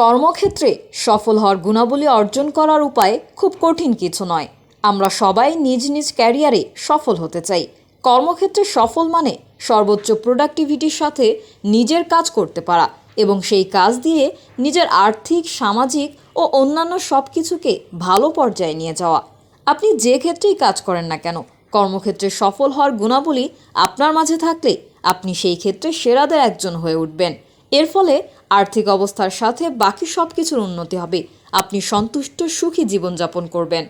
কর্মক্ষেত্রে সফল হওয়ার গুণাবলী অর্জন করার উপায় খুব কঠিন কিছু নয়। আমরা সবাই নিজ নিজ ক্যারিয়ারে সফল হতে চাই। কর্মক্ষেত্রে সফল মানে সর্বোচ্চ প্রোডাক্টিভিটির সাথে নিজের কাজ করতে পারা এবং সেই কাজ দিয়ে নিজের আর্থিক, সামাজিক ও অন্যান্য সব কিছুকে ভালো পর্যায়ে নিয়ে যাওয়া। আপনি যে ক্ষেত্রেই কাজ করেন না কেন, কর্মক্ষেত্রে সফল হওয়ার গুণাবলী আপনার মাঝে থাকলে আপনি সেই ক্ষেত্রে সেরাদের একজন হয়ে উঠবেন। এর ফলে আর্থিক অবস্থার সাথে বাকি সব কিছুর উন্নতি হবে। আপনি সন্তুষ্ট, সুখী জীবনযাপন করবেন।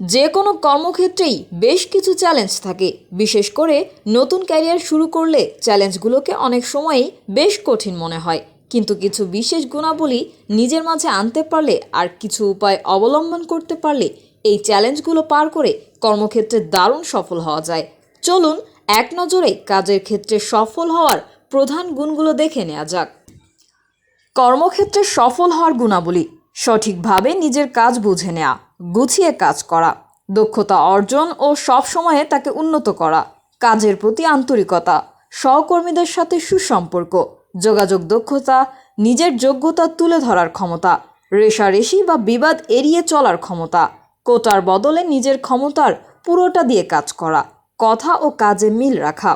যে কোনো কর্মক্ষেত্রেই বেশ কিছু চ্যালেঞ্জ থাকে। বিশেষ করে নতুন ক্যারিয়ার শুরু করলে চ্যালেঞ্জগুলোকে অনেক সময়ই বেশ কঠিন মনে হয়। কিন্তু কিছু বিশেষ গুণাবলী নিজের মাঝে আনতে পারলে আর কিছু উপায় অবলম্বন করতে পারলে এই চ্যালেঞ্জগুলো পার করে কর্মক্ষেত্রে দারুণ সফল হওয়া যায়। চলুন, এক নজরে কাজের ক্ষেত্রে সফল হওয়ার প্রধান গুণগুলো দেখে নেওয়া যাক। কর্মক্ষেত্রে সফল হওয়ার গুণাবলী, সঠিকভাবে নিজের কাজ বুঝে নেওয়া গুছিয়ে কাজ করা, দক্ষতা অর্জন ও সব সময়ে তাকে উন্নত করা, কাজের প্রতি আন্তরিকতা, সহকর্মীদের সাথে সুসম্পর্ক, যোগাযোগ দক্ষতা, নিজের যোগ্যতা তুলে ধরার ক্ষমতা, রেশারেশি বা বিবাদ এড়িয়ে চলার ক্ষমতা, কোটার বদলে নিজের ক্ষমতার পুরোটা দিয়ে কাজ করা, কথা ও কাজে মিল রাখা।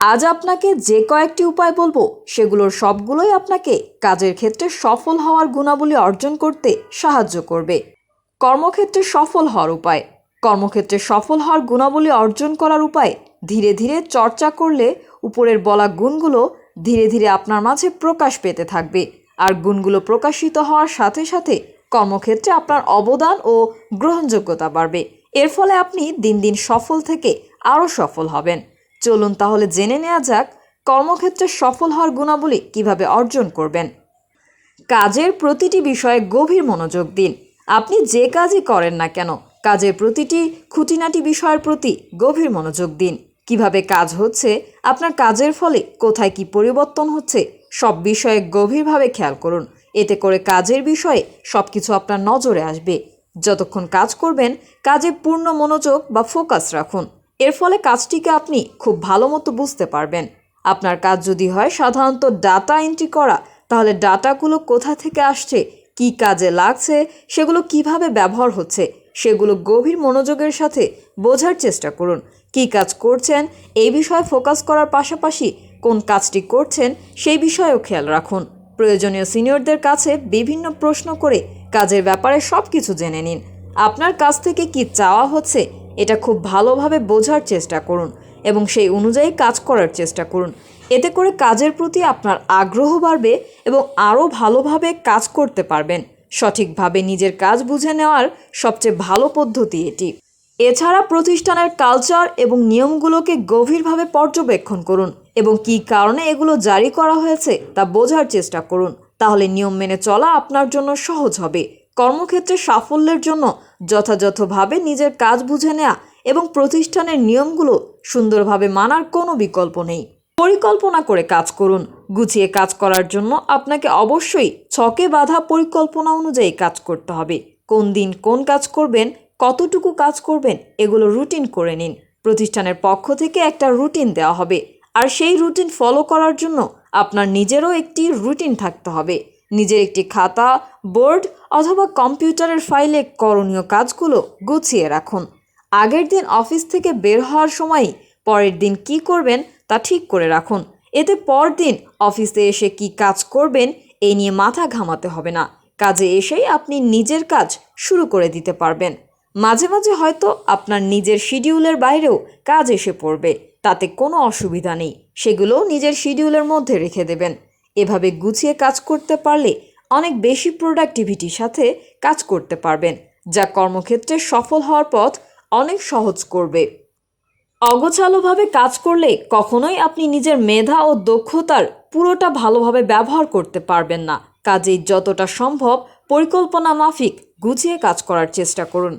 আজ আপনাকে যে কয়েকটি উপায় বলব, সেগুলোর সবগুলোই আপনাকে কাজের ক্ষেত্রে সফল হওয়ার গুণাবলী অর্জন করতে সাহায্য করবে। কর্মক্ষেত্রে সফল হওয়ার উপায়। কর্মক্ষেত্রে সফল হওয়ার গুণাবলী অর্জন করার উপায় ধীরে ধীরে চর্চা করলে উপরের বলা গুণগুলো ধীরে ধীরে আপনার মাঝে প্রকাশ পেতে থাকবে। আর গুণগুলো প্রকাশিত হওয়ার সাথে সাথে কর্মক্ষেত্রে আপনার অবদান ও গ্রহণযোগ্যতা বাড়বে। এর ফলে আপনি দিন দিন সফল থেকে আরও সফল হবেন। চলুন তাহলে জেনে নেওয়া যাক কর্মক্ষেত্রে সফল হওয়ার গুণাবলী কীভাবে অর্জন করবেন। কাজের প্রতিটি বিষয়ে গভীর মনোযোগ দিন। আপনি যে কাজই করেন না কেন, কাজের প্রতিটি খুঁটিনাটি বিষয়ের প্রতি গভীর মনোযোগ দিন। কীভাবে কাজ হচ্ছে, আপনার কাজের ফলে কোথায় কি পরিবর্তন হচ্ছে, সব বিষয়ে গভীরভাবে খেয়াল করুন। এতে করে কাজের বিষয়ে সব কিছু আপনার নজরে আসবে। যতক্ষণ কাজ করবেন, কাজে পূর্ণ মনোযোগ বা ফোকাস রাখুন। এর ফলে কাজটিকে আপনি খুব ভালো মতো বুঝতে পারবেন। আপনার কাজ যদি হয়, সাধারণত ডাটা এন্ট্রি করা, তাহলে ডাটাগুলো কোথা থেকে আসছে, কি কাজে লাগছে, সেগুলো কীভাবে ব্যবহার হচ্ছে, সেগুলো গভীর মনোযোগের সাথে বোঝার চেষ্টা করুন। কি কাজ করছেন, এই বিষয়ে ফোকাস করার পাশাপাশি কোন কাজটি করছেন, সেই বিষয়েও খেয়াল রাখুন। প্রয়োজনীয় সিনিয়রদের কাছে বিভিন্ন প্রশ্ন করে কাজের ব্যাপারে সব কিছু জেনে নিন। আপনার কাছ থেকে কি চাওয়া হচ্ছে, এটা খুব ভালোভাবে বোঝার চেষ্টা করুন এবং সেই অনুযায়ী কাজ করার চেষ্টা করুন। এতে করে কাজের প্রতি আপনার আগ্রহ বাড়বে এবং আরও ভালোভাবে কাজ করতে পারবেন। সঠিকভাবে নিজের কাজ বুঝে নেওয়ার সবচেয়ে ভালো পদ্ধতি এটি। এছাড়া প্রতিষ্ঠানের কালচার এবং নিয়মগুলোকে গভীরভাবে পর্যবেক্ষণ করুন এবং কী কারণে এগুলো জারি করা হয়েছে তা বোঝার চেষ্টা করুন। তাহলে নিয়ম মেনে চলা আপনার জন্য সহজ হবে। কর্মক্ষেত্রে সাফল্যের জন্য যথাযথভাবে নিজের কাজ বুঝে নেওয়া এবং প্রতিষ্ঠানের নিয়মগুলো সুন্দরভাবে মানার কোনো বিকল্প নেই। পরিকল্পনা করে কাজ করুন। গুছিয়ে কাজ করার জন্য আপনাকে অবশ্যই ছকে বাঁধা পরিকল্পনা অনুযায়ী কাজ করতে হবে। কোন দিন কোন কাজ করবেন, কতটুকু কাজ করবেন, এগুলো রুটিন করে নিন। প্রতিষ্ঠানের পক্ষ থেকে একটা রুটিন দেওয়া হবে। আর সেই রুটিন ফলো করার জন্য আপনার নিজেরও একটি রুটিন থাকতে হবে। নিজের একটি খাতা, বোর্ড অথবা কম্পিউটারের ফাইলে করণীয় কাজগুলো গুছিয়ে রাখুন। আগের দিন অফিস থেকে বের হওয়ার সময়ই পরের দিন কি করবেন তা ঠিক করে রাখুন। এতে পরদিন অফিসে এসে কি কাজ করবেন এই নিয়ে মাথা ঘামাতে হবে না। কাজে এসেই আপনি নিজের কাজ শুরু করে দিতে পারবেন। মাঝে মাঝে হয়তো আপনার নিজের শিডিউলের বাইরেও কাজ এসে পড়বে। তাতে কোনো অসুবিধা নেই। সেগুলোও নিজের শিডিউলের মধ্যে রেখে দেবেন। এভাবে গুছিয়ে কাজ করতে পারলে অনেক বেশি প্রোডাক্টিভিটির সাথে কাজ করতে পারবেন, যা কর্মক্ষেত্রে সফল হওয়ার পথ অনেক সহজ করবে। অগোছালোভাবে কাজ করলে কখনোই আপনি নিজের মেধা ও দক্ষতার পুরোটা ভালোভাবে ব্যবহার করতে পারবেন না। কাজেই যতটা সম্ভব পরিকল্পনা মাফিক গুছিয়ে কাজ করার চেষ্টা করুন।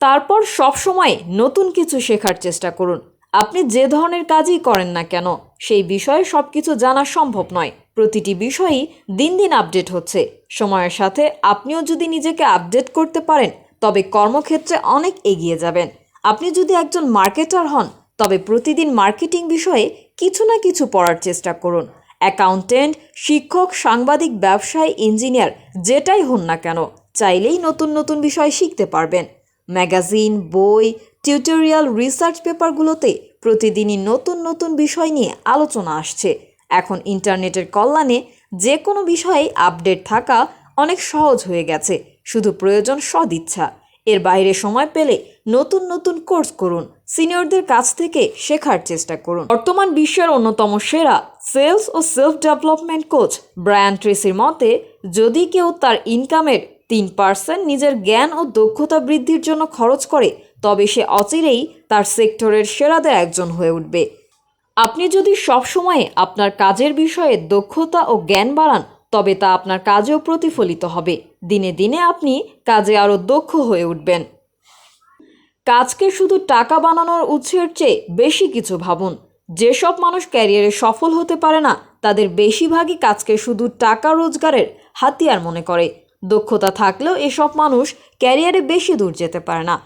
তারপর সবসময় নতুন কিছু শেখার চেষ্টা করুন। আপনি যে ধরনের কাজই করেন না কেন, সেই বিষয়ে সব কিছু জানা সম্ভব নয়। প্রতিটি বিষয়ই দিন দিন আপডেট হচ্ছে। সময়ের সাথে আপনিও যদি নিজেকে আপডেট করতে পারেন, তবে কর্মক্ষেত্রে অনেক এগিয়ে যাবেন। আপনি যদি একজন মার্কেটার হন, তবে প্রতিদিন মার্কেটিং বিষয়ে কিছু না কিছু পড়ার চেষ্টা করুন। অ্যাকাউন্টেন্ট শিক্ষক, সাংবাদিক, ব্যবসায়ী ইঞ্জিনিয়ার যেটাই হন না কেন, চাইলেই নতুন নতুন বিষয় শিখতে পারবেন। ম্যাগাজিন বই টিউটোরিয়াল রিসার্চ পেপারগুলোতে প্রতিদিনই নতুন নতুন বিষয় নিয়ে আলোচনা আসছে। এখন ইন্টারনেটের কল্যাণে যে কোনো বিষয়ে আপডেট থাকা অনেক সহজ হয়ে গেছে, শুধু প্রয়োজন সদিচ্ছা। এর বাইরে সময় পেলে নতুন নতুন কোর্স করুন, সিনিয়রদের কাছ থেকে শেখার চেষ্টা করুন। বর্তমান বিশ্বের অন্যতম সেরা সেলস ও সেলফ ডেভেলপমেন্ট কোচ ব্রায়ান ট্রেসির মতে, যদি কেউ তার ইনকামের তিন পার্সেন্ট নিজের জ্ঞান ও দক্ষতা বৃদ্ধির জন্য খরচ করে, তবে সে অচিরেই তার সেক্টরের সেরাদের একজন হয়ে উঠবে। আপনি যদি সবসময় আপনার কাজের বিষয়ে দক্ষতা ও জ্ঞান বাড়ান, তবে তা আপনার কাজেও প্রতিফলিত হবে। দিনে দিনে আপনি কাজে আরও দক্ষ হয়ে উঠবেন। কাজকে শুধু টাকা বানানোর উৎসের চেয়ে বেশি কিছু ভাবুন। যেসব মানুষ ক্যারিয়ারে সফল হতে পারে না, তাদের বেশিরভাগই কাজকে শুধু টাকা রোজগারের হাতিয়ার মনে করে। দক্ষতা থাকলেও এসব মানুষ ক্যারিয়ারে বেশি দূর যেতে পারে না।